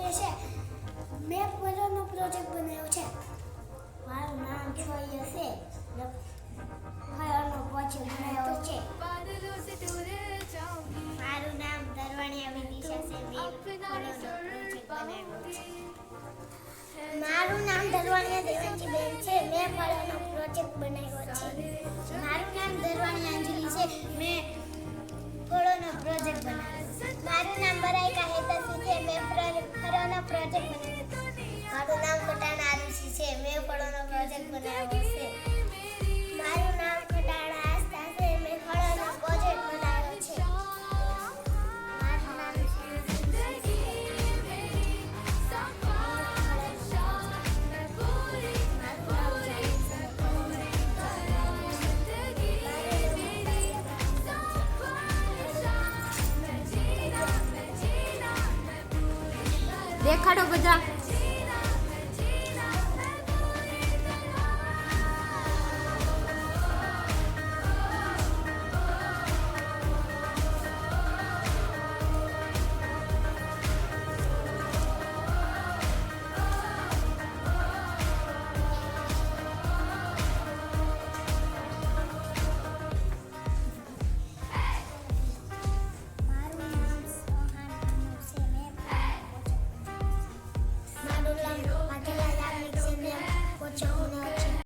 કરીએ છે. મેં પોતાનો પ્રોજેક્ટ બનાવ્યો છે. મારું નામ છોય છે ફળોનો બનાવ્યો છે. મારું નામ દરવાણિયા વિનિશા છે મેં ફળોનો પ્રોજેક્ટ બનાવ્યો છે. મારું નામ દરવાણિયા દેવાંશી બેન છે. મેં ફળોનો પ્રોજેક્ટ બનાવ્યો ફળોનો દેખાડો બધા.